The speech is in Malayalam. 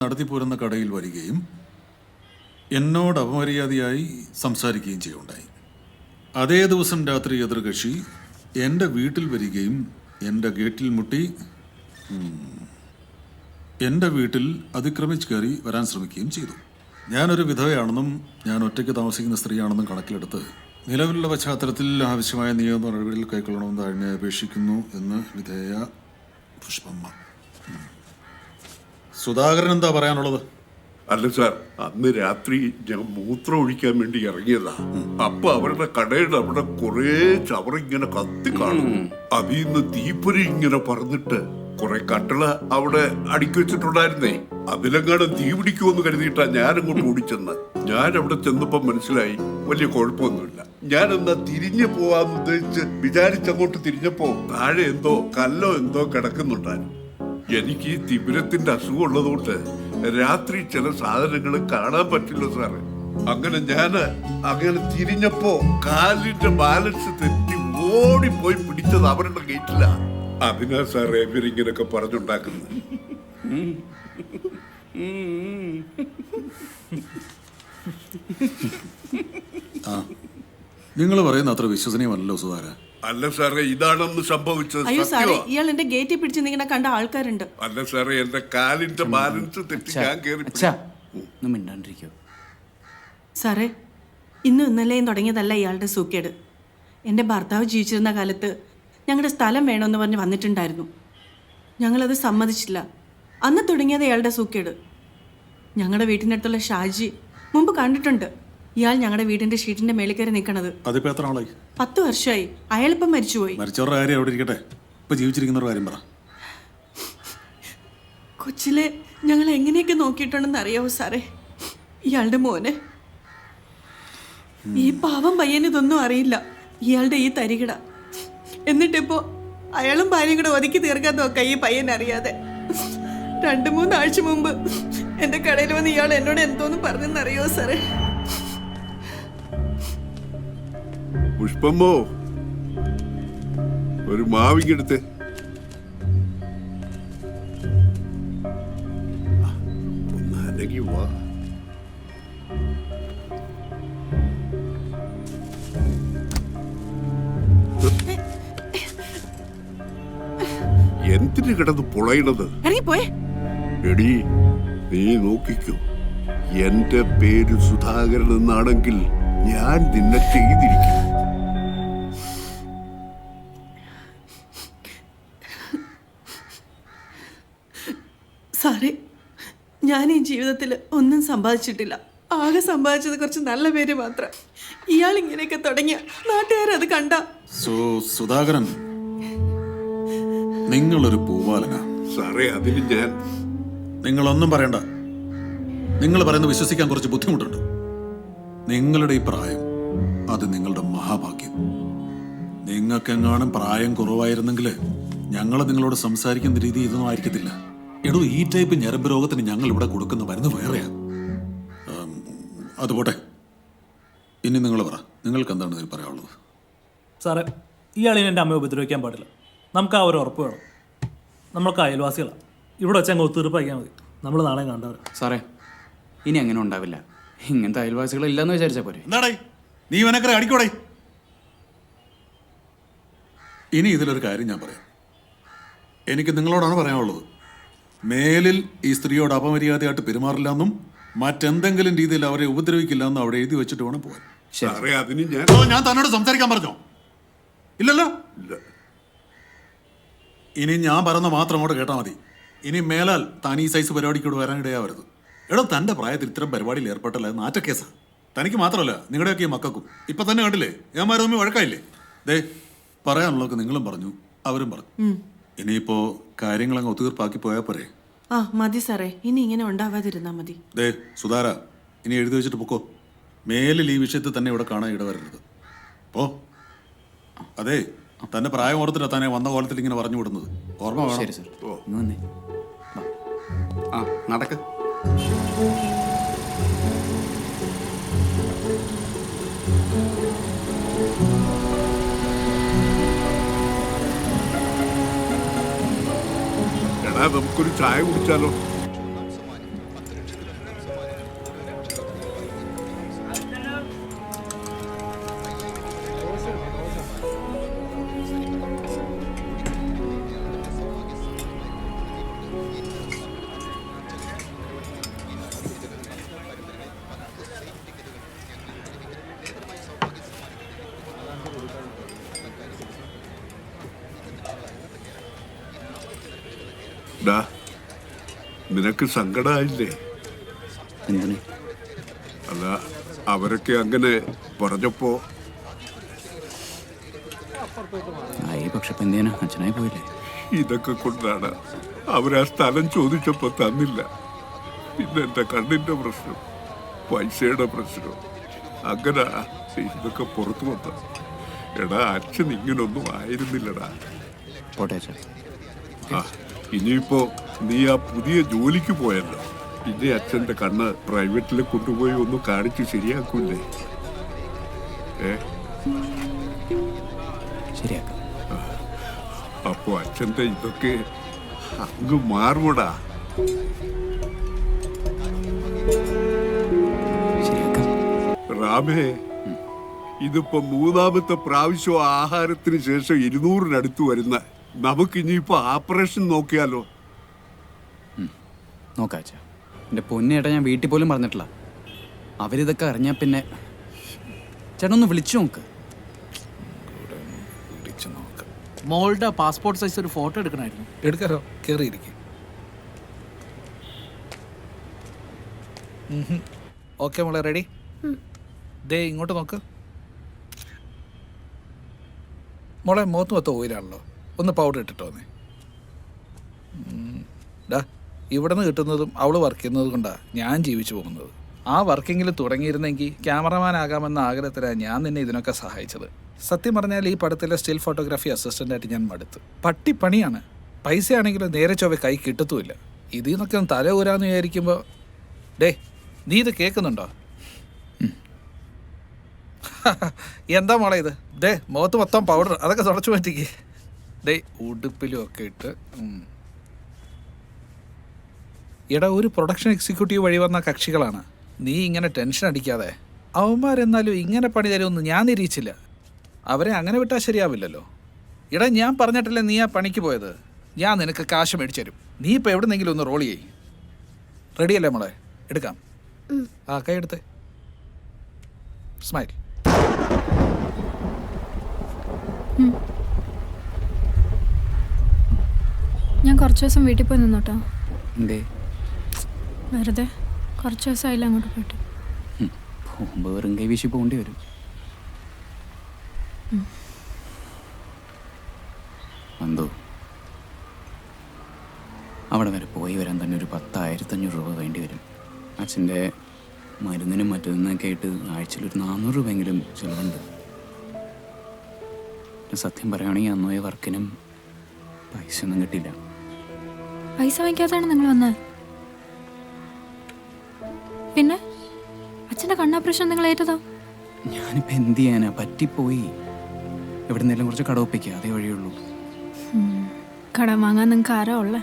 നടത്തിപ്പോരുന്ന കടയിൽ വരികയും എന്നോട് അപമര്യാദയായി സംസാരിക്കുകയും ചെയ്യുണ്ടായി അതേ ദിവസം രാത്രി എതിർകക്ഷി എന്റെ വീട്ടിൽ വരികയും എന്റെ ഗേറ്റിൽ മുട്ടി എന്റെ വീട്ടിൽ അതിക്രമിച്ച് കയറി വരാൻ ശ്രമിക്കുകയും ചെയ്തു. ഞാനൊരു വിധവയാണെന്നും ഞാൻ ഒറ്റയ്ക്ക് താമസിക്കുന്ന സ്ത്രീയാണെന്നും കണക്കിലെടുത്ത് നിലവിലുള്ള പശ്ചാത്തലത്തിൽ ആവശ്യമായ നിയമ നടപടികൾ കൈക്കൊള്ളണമെന്ന് അപേക്ഷിക്കുന്നു എന്ന് വിധേയ പുഷ്പമ്മ. സുധാകരൻ എന്താ പറയാനുള്ളത്? അല്ല സാർ അന്ന് രാത്രി ഞാൻ മൂത്രം ഒഴിക്കാൻ വേണ്ടി ഇറങ്ങിയതാ. അപ്പൊ അവരുടെ കടയുടെ അവിടെ കുറെ ചവറിങ്ങനെ കത്തി കാണും. അതിൽ നിന്ന് തീപ്പൊരി ഇങ്ങനെ പറന്നിട്ട് കുറെ കട്ടള അവിടെ അടുക്കി വെച്ചിട്ടുണ്ടായിരുന്നേ. അതിലെങ്ങാട് തീ പിടിക്കുമെന്ന് കരുതിയിട്ടാ ഞാൻ അങ്ങോട്ട് ഓടിച്ചെന്ന്. ഞാൻ അവിടെ ചെന്നപ്പോ മനസ്സിലായി വലിയ കുഴപ്പമൊന്നുമില്ല. ഞാൻ എന്നാ തിരിഞ്ഞു പോവാന്ന് ഉദ്ദേശിച്ച് വിചാരിച്ചങ്ങോട്ട് തിരിഞ്ഞപ്പോ താഴെ എന്തോ കല്ലോ എന്തോ കിടക്കുന്നുണ്ടായിരുന്നു. എനിക്ക് ഈ തിമിരത്തിന്റെ അസുഖം ഉള്ളതുകൊണ്ട് രാത്രി ചില സാധനങ്ങൾ കാണാൻ പറ്റില്ല സാറ്. അങ്ങനെ ഞാൻ അങ്ങനെ തിരിഞ്ഞപ്പോ കാലിന്റെ ബാലൻസ് തെറ്റി ഓടിപ്പോയി പിടിച്ചത് അവരുടെ ഗേറ്റില. അതിനാ സാറേ ഇവരിങ്ങനൊക്കെ പറഞ്ഞുണ്ടാക്കുന്നത്. നിങ്ങൾ പറയുന്ന അത്ര വിശ്വസനീയമല്ലോ സുധാകരൻ. അല്ല സാറേ ഇതാണെന്ന് സംഭവിച്ചത് അയ്യോ സാറേ സത്യമാ. ഇയാൾ എന്റെ ഗേറ്റിൽ പിടിച്ച് നിങ്ങനെ കണ്ട ആൾക്കാരുണ്ട്. അല്ല സാറേ എന്റെ കാലിന്റെ ബാലൻസ് തെറ്റി ഞാൻ കേറി അച്ഛാ ഒന്ന് മിണ്ടാണ്ടിരിക്കോ. സാറേ ഇന്നും ഇന്നലെയും തുടങ്ങിയതല്ല ഇയാളുടെ സൂക്കേട്. എന്റെ ഭർത്താവ് ജീവിച്ചിരുന്ന കാലത്ത് ഞങ്ങളുടെ സ്ഥലം വേണമെന്ന് പറഞ്ഞ് വന്നിട്ടുണ്ടായിരുന്നു. ഞങ്ങളത് സമ്മതിച്ചില്ല. അന്ന് തുടങ്ങിയത് ഇയാളുടെ സൂക്കേട്. ഞങ്ങളുടെ വീട്ടിനടുത്തുള്ള ഷാജി മുമ്പ് കണ്ടിട്ടുണ്ട്. ഇയാൾ ഞങ്ങളുടെ വീടിന്റെ ഷീറ്റിന്റെ മേളിൽ കയറി നിൽക്കണത് അതിപ്പോ എത്ര ആളായി പത്ത് വർഷമായി അയാളിപ്പം മരിച്ചുപോയി. മരിച്ചവരുടെ കാര്യം അവിടെ ഇരിക്കട്ടെ. ഇപ്പൊ ജീവിച്ചിരിക്കുന്നവരുടെ കാര്യം പറ. കൊച്ചിലെ ഞങ്ങൾ എങ്ങനെയൊക്കെ നോക്കിയിട്ടുണ്ടെന്ന് അറിയാവോ സാറേ? ഇയാളുടെ മോനെ. ഈ പാവം പയ്യന് ഇതൊന്നും അറിയില്ല. ഇയാളുടെ ഈ തരികിട. എന്നിട്ടിപ്പോ അയാളും ഭാര്യയും കൂടെ ഒതുക്കി തീർക്കാൻ നോക്ക ഈ പയ്യൻ അറിയാതെ. രണ്ടു മൂന്നാഴ്ച മുമ്പ് എന്റെ കടയിൽ വന്ന് ഇയാൾ എന്നോട് എന്തോന്ന് പറഞ്ഞെന്നറിയോ സാറേ? പുഷ്പമ്മോ ഒരു മാവിക്കെടുത്ത് വാ. എന്തിന് കിടന്ന് പുളയണത്? പോയെ എടി നീ നോക്കിക്കോ. എന്റെ പേര് സുധാകരൻ എന്നാണെങ്കിൽ ഞാൻ നിന്നെ ചെയ്തിരിക്കും. ഞാൻ ഈ ജീവിതത്തിൽ ഒന്നും സമ്പാദിച്ചിട്ടില്ല. ആകെ സമ്പാദിച്ചത് കുറച്ച് നല്ല പേര് മാത്രം. ഇയാൾ ഇങ്ങനെയൊക്കെ തുടങ്ങിയ നാട്ടുകാരത് കണ്ട. സുധാകരൻ നിങ്ങളൊരു പൂവാലന. സാറേ അതിന് ഞാൻ. നിങ്ങളൊന്നും പറയണ്ട. നിങ്ങൾ പറയുന്നത് വിശ്വസിക്കാൻ കുറച്ച് ബുദ്ധിമുട്ടുണ്ട്. നിങ്ങളുടെ ഈ പ്രായം അത് നിങ്ങളുടെ മഹാഭാഗ്യം. നിങ്ങൾക്കെങ്ങാനും പ്രായം കുറവായിരുന്നെങ്കിൽ ഞങ്ങൾ നിങ്ങളോട് സംസാരിക്കുന്ന രീതി ഇതൊന്നും ആയിരിക്കത്തില്ല. എടോ ഈ ടൈപ്പ് ഞരമ്പ് രോഗത്തിന് ഞങ്ങൾ ഇവിടെ കൊടുക്കുന്ന മരുന്ന് വേറെയാ. അത് പോട്ടെ. ഇനി നിങ്ങൾ പറ നിങ്ങൾക്ക് എന്താണ് ഇതിൽ പറയാനുള്ളത്? സാറേ ഇയാളിനെ എന്റെ അമ്മയെ ഉപദ്രവിക്കാൻ പാടില്ല. നമുക്ക് ആ ഒരു ഉറപ്പ് വേണം. നമ്മൾക്ക് അയൽവാസികളാണ് ഇവിടെ വെച്ച് അങ്ങ് അയക്കാൻ മതി. നമ്മൾ നാളെ കണ്ടവർ സാറേ ഇനി അങ്ങനെ ഉണ്ടാവില്ല. ഇങ്ങനത്തെ അയൽവാസികൾ ഇല്ലെന്ന് വിചാരിച്ചാൽ പോരെ. എന്താടേ? നീ ഇവനക്കര അടിക്കോടേ? ഇനി ഇതിലൊരു കാര്യം ഞാൻ പറയാം. എനിക്ക് നിങ്ങളോടാണ് പറയാനുള്ളത്. മേലിൽ ഈ സ്ത്രീയോട് അപമര്യാദയായിട്ട് പെരുമാറില്ല എന്നും മറ്റെന്തെങ്കിലും രീതിയിൽ അവരെ ഉപദ്രവിക്കില്ല എന്നും അവിടെ എഴുതി വെച്ചിട്ട് വേണം പോകാൻ സാറേ അതിന് ഞാൻ ഓ, ഞാൻ തന്നോട് സംസാരിക്കാൻ പറഞ്ഞോ? ഇല്ലല്ലോ? ഇല്ല. ഇനി ഞാൻ പറയുന്ന മാത്രം അങ്ങോട്ട് കേട്ടാൽ മതി. ഇനി മേലാൽ താൻ ഈ സൈസ് പരിപാടിക്കൂടെ വരാനിടയാവരുത്. എടോ തന്റെ പ്രായത്തിൽ ഇത്തരം പരിപാടിയിൽ ഏർപ്പെട്ടല്ല അത് നാറ്റക്കേസാ തനിക്ക് മാത്രമല്ല നിങ്ങളുടെയൊക്കെ ഈ മക്കൾക്കും. ഇപ്പൊ തന്നെ കണ്ടില്ലേ? ഞാൻ തമ്മിൽ വഴക്കായില്ലേ? ദേ പറയാനുള്ളതൊക്കെ നിങ്ങളും പറഞ്ഞു അവരും പറഞ്ഞു. ഇനിയിപ്പോ കാര്യങ്ങൾ അങ്ങ് ഒത്തുതീർപ്പാക്കി പോയാ പോരെ. ആ മതി സാറേ. ഇനി ഇങ്ങനെ ഉണ്ടാവാതിരുന്നാ മതി. ദേ സുധാര ഇനി എഴുതി വെച്ചിട്ട് പൊക്കോ. മേലിൽ ഈ വിഷയത്തിൽ തന്നെ ഇവിടെ കാണാൻ ഇടവരരുത്. പോ. അതെ തന്റെ പ്രായം ഓർത്തിട്ടാ തന്നെ വന്ന കോലത്തിൽ ഇങ്ങനെ പറഞ്ഞു വിടുന്നത്. ഓർമ്മ വേണം. ശരി സാർ ഇന്ന് വന്നേ. ആ നടക്ക്. നമുക്കൊരു ചായ കുടിച്ചാലോ? നിനക്ക് സങ്കടമായില്ലേ എന്തിന്? അല്ല അവരൊക്കെ അങ്ങനെ പറഞ്ഞപ്പോ ആയി പക്ഷെ ഇപ്പം എന്തിനാ? അച്ഛനായി പോയില്ലേ? ഇതൊക്കെ കൊണ്ടാണ് അവരാ സ്ഥലം ചോദിച്ചപ്പോ തന്നില്ല. പിന്നെ എന്റെ കണ്ണിന്റെ പ്രശ്നം പൈസയുടെ പ്രശ്നം. അങ്ങനെ ഇതൊക്കെ പുറത്തു വന്ന. എടാ അച്ഛൻ ഇങ്ങനൊന്നും ആയിരുന്നില്ലടാ. പോട്ടെ ആ. ഇനിയിപ്പോ നീ ആ പുതിയ ജോലിക്ക് പോയല്ലോ. ഇനി അച്ഛന്റെ കണ്ണ് പ്രൈവറ്റിൽ കൊണ്ടുപോയി ഒന്ന് കാണിച്ചു ശരിയാക്കൂലേ? ഏ? ശരിയാക്കാം. അപ്പോ അച്ഛന്റെ ഇതൊക്കെ അങ്ങ് മാറുമടാ? രാമേ റാമേ ഇതിപ്പോ മൂന്നാമത്തെ പ്രാവശ്യം ആഹാരത്തിന് ശേഷം ഇരുന്നൂറിനടുത്ത് വരുന്ന നമുക്ക് ഇനിയിപ്പോ ഓപ്പറേഷൻ നോക്കിയാലോ? നോക്കാച്ച എന്റെ എന്റെ പൊന്നേട്ടാ ഞാൻ വീട്ടിൽ പോലും പറഞ്ഞിട്ടില്ല അവരിതൊക്കെ അറിഞ്ഞാ പിന്നെ ചേട്ടൻ ഒന്ന് വിളിച്ചു നോക്ക്. മോളുടെ പാസ്പോർട്ട് സൈസ് ഒരു ഫോട്ടോ എടുക്കണമായിരുന്നു എടുക്കാറോ കയറിയിരിക്കും ഓക്കെ മോളെ റെഡി ദേ ഇങ്ങോട്ട് നോക്ക്. മോളെ മുഖത്ത് മൊത്തം ഓയിലാണല്ലോ. ഒന്ന് പൗഡർ ഇട്ടിട്ട് വന്നേ. ഡാ ഇവിടെ നിന്ന് കിട്ടുന്നതും അവൾ വർക്ക് ചെയ്യുന്നത് കൊണ്ടാണ് ഞാൻ ജീവിച്ചു പോകുന്നത്. ആ വർക്കിങ്ങിൽ തുടങ്ങിയിരുന്നെങ്കിൽ ക്യാമറമാൻ ആകാമെന്ന ആഗ്രഹത്തിലാണ് ഞാൻ നിന്നെ ഇതിനൊക്കെ സഹായിച്ചത്. സത്യം പറഞ്ഞാൽ ഈ പടത്തിലെ സ്റ്റിൽ ഫോട്ടോഗ്രാഫി അസിസ്റ്റന്റായിട്ട് ഞാൻ മടുത്തു. പട്ടിപ്പണിയാണ് പൈസയാണെങ്കിലും നേരെ ചൊവ്വ കൈ കിട്ടത്തുമില്ല. ഇതിൽ നിന്നൊക്കെ ഒന്ന് തല ഊരാന്ന് വിചാരിക്കുമ്പോൾ ഡേ നീ ഇത് കേൾക്കുന്നുണ്ടോ? എന്താ മോളെ ഇത്? ഡേ മുഖത്ത് മൊത്തം പൗഡർ അതൊക്കെ തുടച്ചു മാറ്റിക്ക്. ഡേ ഉടുപ്പിലും ഒക്കെ ഇട്ട്. എടാ ഒരു പ്രൊഡക്ഷൻ എക്സിക്യൂട്ടീവ് വഴി വന്ന കക്ഷികളാണ്. നീ ഇങ്ങനെ ടെൻഷൻ അടിക്കാതെ. അവന്മാരെന്നാലും ഇങ്ങനെ പണി തരുമെന്ന് ഞാൻ നിരീച്ചില്ല അവരെ അങ്ങനെ വിട്ടാൽ ശരിയാവില്ലല്ലോ. എടാ ഞാൻ പറഞ്ഞിട്ടല്ലേ നീ ആ പണിക്ക് പോയത്? ഞാൻ നിനക്ക് കാശ് മേടിച്ചു തരും. നീ ഇപ്പോൾ എവിടെന്നെങ്കിലും ഒന്ന് റോൾ ചെയ്യ്. റെഡിയല്ലേ മോളെ? എടുക്കാം. ആ കൈ എടുത്തേ. സ്മൈൽ ഞാൻ കുറച്ച് ദിവസം വീട്ടിൽ പോയി നിന്നോട്ടോ. എന്തേ? വെറുതെ കുറച്ച് ദിവസം ആയില്ല അങ്ങോട്ട് പോയിട്ട്. പോകുമ്പോൾ വെറും കൈ വീശി പോകേണ്ടി വരും. എന്തോ? അവിടെ വരെ പോയി വരാൻ തന്നെ ഒരു പത്തായിരത്തഞ്ഞൂറ് രൂപ വേണ്ടി വരും. അച്ഛന്റെ മരുന്നിനും മറ്റൊന്നൊക്കെ ആയിട്ട് ആഴ്ചയിൽ ഒരു നാനൂറ് രൂപയെങ്കിലും ചിലവുണ്ട്. സത്യം പറയുകയാണെങ്കിൽ അന്നോയ വർക്കിനും പൈസ ഒന്നും കിട്ടിയില്ല. പൈസ വാങ്ങിക്കാത്താണ് നിങ്ങൾ വന്നത് പിന്നെ? അച്ഛന്റെ കണ്ണാപ്രശ്നം നിങ്ങൾ ഏറ്റതോ? ഞാനിപ്പോ എന്ത് ചെയ്യാനാ? പറ്റിപ്പോയി. എവിടെ കുറച്ച് കടവപ്പിക്കുക അതേ വഴിയുള്ളൂ കടം വാങ്ങാൻ നിങ്ങൾക്ക് ആരാ ഉള്ളത്